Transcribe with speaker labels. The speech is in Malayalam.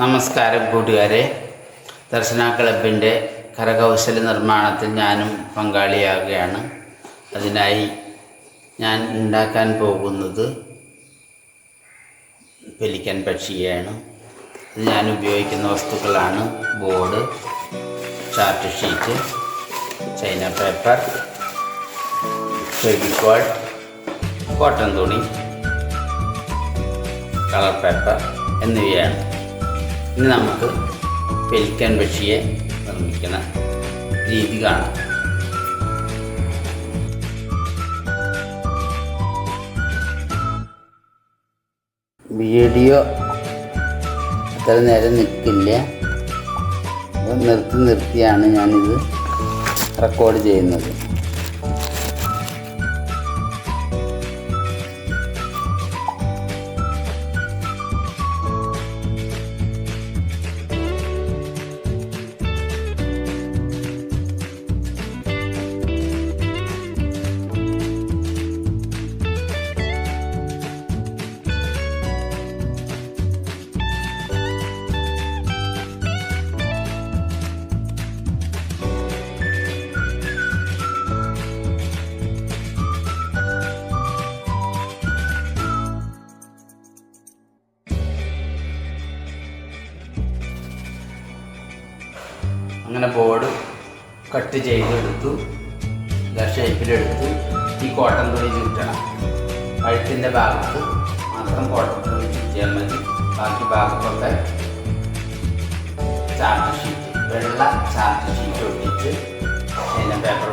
Speaker 1: നമസ്കാരം കൂട്ടുകാരെ. ദർശന ക്ലബിന്റെ കരകൗശല നിർമ്മാണത്തിൽ ഞാനും പങ്കാളിയാകുകയാണ് അതിനായി ഞാൻ ഉണ്ടാക്കാൻ പോകുന്നത് പെലിക്കൻ പക്ഷിയാണ് ഇത് ഞാൻ ഉപയോഗിക്കുന്ന വസ്തുക്കളാണ് board chart sheet China paper Fevicol cotton തുണി കളർ പേപ്പർ എന്നിവയാണ്. ഇനി നമുക്ക് പെലിക്കൻ പക്ഷിയെ നിർമ്മിക്കുന്ന രീതി കാണാം. വീഡിയോ അത്ര നേരം നിൽക്കില്ല. നിർത്തി നിർത്തിയാണ് ഞാനിത് റെക്കോർഡ് ചെയ്യുന്നത്. അങ്ങനെ ബോർഡ് കട്ട് ചെയ്തെടുത്തു ഇതാ ഷേപ്പിലെടുത്ത് ഈ കോട്ടൺ തുണി ചുറ്റണം. കഴുത്തിന്റെ ഭാഗത്ത് മാത്രം കോട്ടൺ തുണി ചുറ്റിയാൽ മതി. ബാക്കി ഭാഗത്തൊക്കെ ചാർട്ട് ഷീറ്റ് വെള്ള ചാർട്ട് ഷീറ്റ് ഒട്ടിച്ച് അതിനെ പേപ്പർ